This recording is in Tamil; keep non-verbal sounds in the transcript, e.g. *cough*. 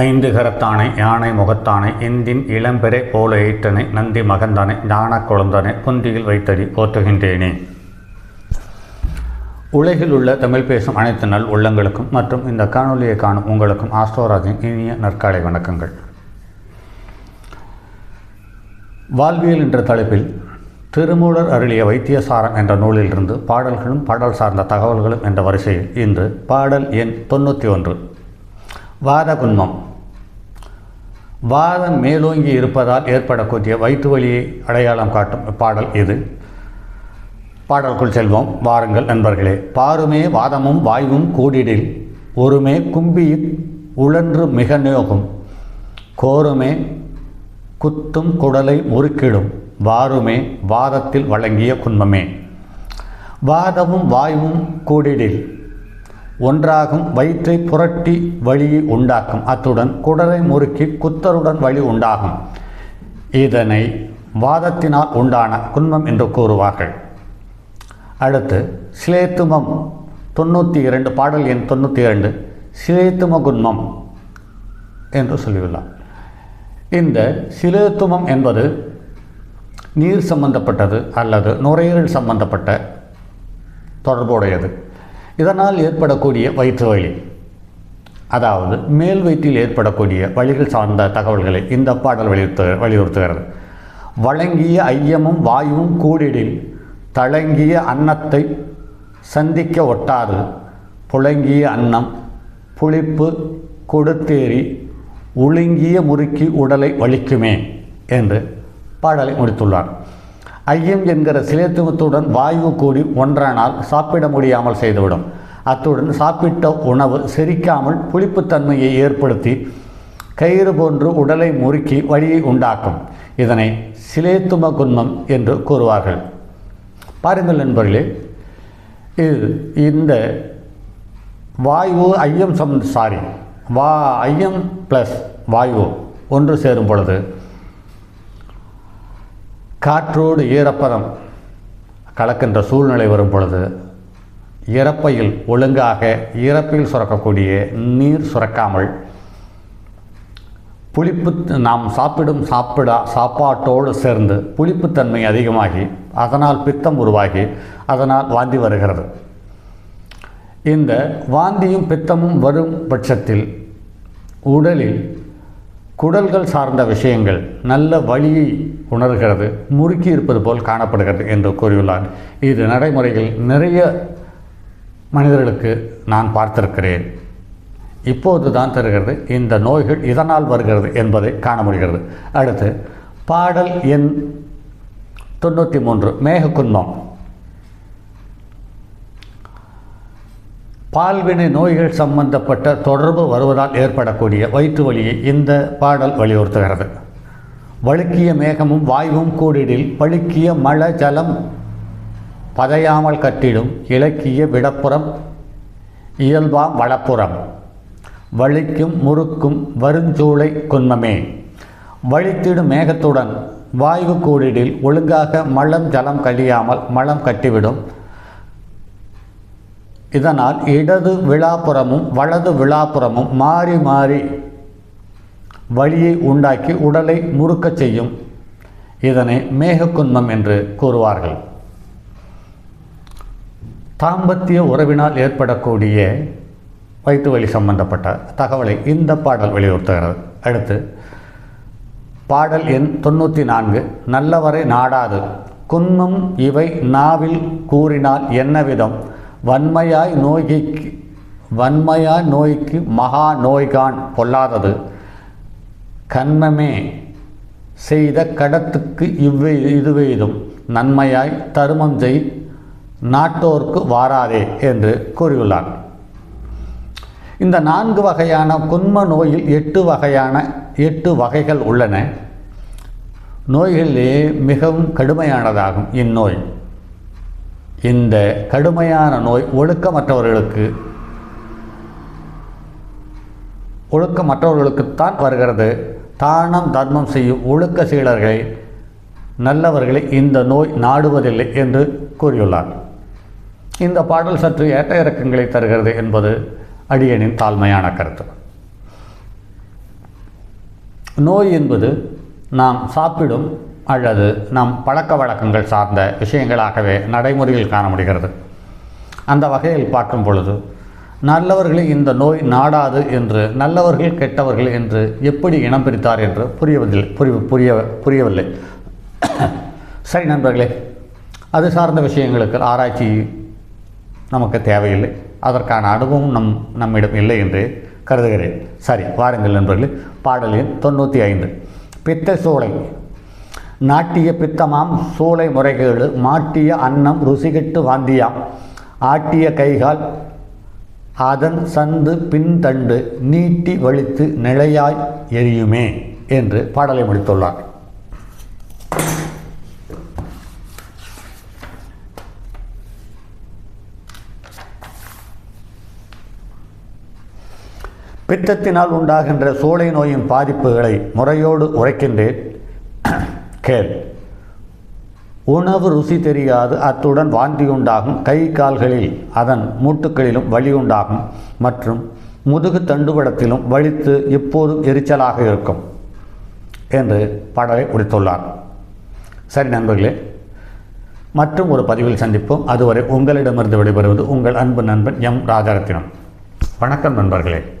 ஐந்து கரத்தானை யானை முகத்தானை இந்தின் இளம்பெறை போல ஈட்டனை நந்தி மகந்தானை ஞான குழந்தானை குந்தியில் வைத்தடி போற்றுகின்றேனே. உலகில் உள்ள தமிழ் பேசும் அனைத்து நல் உள்ளங்களுக்கும் மற்றும் இந்த காணொலியை காணும் உங்களுக்கும் ஆஸ்ட்ரோராஜின் இனிய நற்காலை வணக்கங்கள். வாழ்வியல் என்ற தலைப்பில் திருமூலர் அருளிய வைத்தியசாரம் என்ற நூலிலிருந்து பாடல்களும் பாடல் சார்ந்த தகவல்களும் என்ற வரிசையில் இன்று பாடல் எண் தொண்ணூற்றி ஒன்று. வாதகுன்மம். வாதம் மேலோங்கி இருப்பதால் ஏற்படக்கூடிய வயிற்று வலியை அடையாளம் காட்டும் பாடல் இது. பாடலுக்குள் செல்வோம். வாருங்கள் நண்பர்களே. பாருமே வாதமும் வாய்வும் கூடிடில். ஒருமே கும்பி உழன்று மிக நோகும். கோருமே குத்தும் குடலை முறுக்கிடும். வாருமே வாதத்தில் வழங்கிய குன்மமே. வாதமும் வாயுவும் கூடிடில். ஒன்றாகும் வயிற்றை புரட்டி வழியை உண்டாக்கும். அத்துடன் குடலை முறுக்கி குத்தருடன் வழி உண்டாகும். இதனை வாதத்தினால் உண்டான குன்மம் என்று கூறுவார்கள். அடுத்து சிலேத்துமம் தொண்ணூற்றி இரண்டு பாடல் எண் தொண்ணூற்றி இரண்டு சிலேத்தும குன்மம் என்று சொல்லியுள்ளார். இந்த சிலேத்துமம் என்பது நீர் சம்பந்தப்பட்டது அல்லது நுரையீரல் சம்பந்தப்பட்ட தொடர்புடையது. இதனால் ஏற்படக்கூடிய வயிற்று வலி அதாவது மேல் வயிற்றில் ஏற்படக்கூடிய வழிகள் சார்ந்த தகவல்களை இந்த பாடல் வலியுறுத்து வலியுறுத்துகிறது. வழங்கிய ஐயமும் வாயுவும் கூடிடில் தழங்கிய அன்னத்தை சந்திக்க ஒட்டாது. புழங்கிய அன்னம் புளிப்பு கொடுத்தேறி உழுங்கிய முறுக்கி உடலை வலிக்குமே என்று பாடலை முடித்துள்ளார். ஐயம் என்கிற சிலேத்துவத்துடன் வாயு கூடி ஒன்றானால் சாப்பிட முடியாமல் செய்துவிடும். அத்துடன் சாப்பிட்ட உணவு செரிக்காமல் புளிப்புத்தன்மையை ஏற்படுத்தி கயிறு போன்று உடலை முறுக்கி வழியை உண்டாக்கும். இதனை சிலேத்தும குன்மம் என்று கூறுவார்கள். பாருங்கள் நண்பர்களே இது இந்த வாயு ஐயம் சம் சாரி வா ஐயம் ப்ளஸ் வாயு ஒன்று சேரும் பொழுது காற்றோடு ஈரப்பதம் கலக்கின்ற சூழ்நிலை வரும் பொழுது இறப்பையில் ஒழுங்காக இறப்பையில் சுரக்கக்கூடிய நீர் சுரக்காமல் புளிப்பு நாம் சாப்பிடும் சாப்பிடா சாப்பாட்டோடு சேர்ந்து புளிப்புத்தன்மை அதிகமாகி அதனால் பித்தம் உருவாகி அதனால் வாந்தி வருகிறது. இந்த வாந்தியும் பித்தமும் வரும் பட்சத்தில் உடலில் குடல்கள் சார்ந்த விஷயங்கள் நல்ல வழியை உணர்கிறது முறுக்கி இருப்பது போல் காணப்படுகிறது என்று கூறியுள்ளார். இது நடைமுறையில் நிறைய மனிதர்களுக்கு நான் பார்த்திருக்கிறேன். இப்போது தான் தருகிறது இந்த நோய்கள் இதனால் வருகிறது என்பதை காண முடிகிறது அடுத்து பாடல் எண் தொண்ணூற்றி மூன்று மேகக்குன்மம். பால்வினை நோய்கள் சம்பந்தப்பட்ட தொடர்பு வருவதால் ஏற்படக்கூடிய வயிற்று வலியை இந்த பாடல் வலியுறுத்துகிறது. வழுக்கிய மேகமும் வாயுவும் கூடிடில் பழுக்கிய மழ ஜலம் பதையாமல் கட்டிடும் இலக்கிய விடப்புறம் இயல்பாம் வளப்புறம். வலிக்கும் முறுக்கும் வருஞ்சூளை குன்மமே. வழித்திடும் மேகத்துடன் வாயு கூடிடில் ஒழுங்காக மலம் ஜலம் கழியாமல் மலம் கட்டிவிடும். இதனால் இடது விழாப்புறமும் வலது விழாப்புறமும் மாறி மாறி வழியை உண்டாக்கி உடலை முறுக்கச் செய்யும். இதனை மேகக்குன்மம் என்று கூறுவார்கள். தாம்பத்திய உறவினால் ஏற்படக்கூடிய வயிற்று வலி சம்பந்தப்பட்ட தகவலை இந்த பாடல் வலியுறுத்துகிறது அடுத்து பாடல் எண் தொண்ணூற்றி நான்கு நல்லவரை நாடாது. குன்மம் இவை நாவில் கூறினால் என்ன விதம் வன்மையாய் நோய்க்கு வன்மையாய் நோய்க்கு மகா நோய்கான் பொல்லாதது. கண்ணமே செய்த கடத்துக்கு இவ்வை இதுவெய்தும் நன்மையாய் தருமம் செய் நாட்டோர்க்கு வாராதே என்று கூறியுள்ளார் இந்த நான்கு வகையான குன்ம நோயில் எட்டு வகையான எட்டு வகைகள் உள்ளன. நோய்களிலே மிகவும் கடுமையானதாகும் இந்நோய். இந்த கடுமையான நோய் ஒழுக்கமற்றவர்களுக்கு ஒழுக்கமற்றவர்களுக்குத்தான் வருகிறது. தானம் தர்மம் செய்யும் ஒழுக்க சீலர்களை நல்லவர்களை இந்த நோய் நாடுவதில்லை என்று கூறியுள்ளார். இந்த பாடல் சற்று ஏற்ற இறக்கங்களை தருகிறது என்பது அடியனின் தாழ்மையான கருத்து. நோய் என்பது நாம் சாப்பிடும் அல்லது நம் பழக்க வழக்கங்கள் சார்ந்த விஷயங்களாகவே நடைமுறையில் காண முடிகிறது. அந்த வகையில் பார்க்கும் பொழுது நல்லவர்களை இந்த நோய் நாடாது என்று நல்லவர்கள் கெட்டவர்கள் என்று எப்படி இனம் பிரித்தார் என்று புரியவதில்லை புரிய புரிய புரியவில்லை. *coughs* சரி நண்பர்களே அது சார்ந்த விஷயங்களுக்கு ஆராய்ச்சி நமக்கு தேவையில்லை. அதற்கான அனுபவம் நம் நம்மிடம் இல்லை என்று கருதுகிறேன். சரி வாருங்கள் நண்பர்களே பாடல் எண் தொண்ணூற்றி ஐந்து. பித்த சூளை நாட்டிய பித்தமாம் சூளை முறைகேடு மாட்டிய அன்னம் ருசிகெட்டு வாந்தியாம். ஆட்டிய கைகால் அதன் சந்து பின்தண்டு நீட்டி வலித்து நிலையாய் எரியுமே என்று பாடலை முடித்துள்ளார். பித்தத்தினால் உண்டாகின்ற சூளை நோயின் பாதிப்புகளை முறையோடு உரைக்கின்றேன். *clears throat* கேள். உணவு ருசி தெரியாது. அத்துடன் வாந்தி உண்டாகும். கை கால்களில் அதன் மூட்டுக்களிலும் வலி உண்டாகும். மற்றும் முதுகு தண்டுவடத்திலும் வலித்து எப்போதும் எரிச்சலாக இருக்கும் என்று பாடலை முடித்துள்ளார். சரி நண்பர்களே மற்றும் ஒரு பதிவில் சந்திப்போம். அதுவரை உங்களிடமிருந்து விடைபெறுவது உங்கள் அன்பு நண்பன் எம். ராஜரத்தினம். வணக்கம் நண்பர்களே.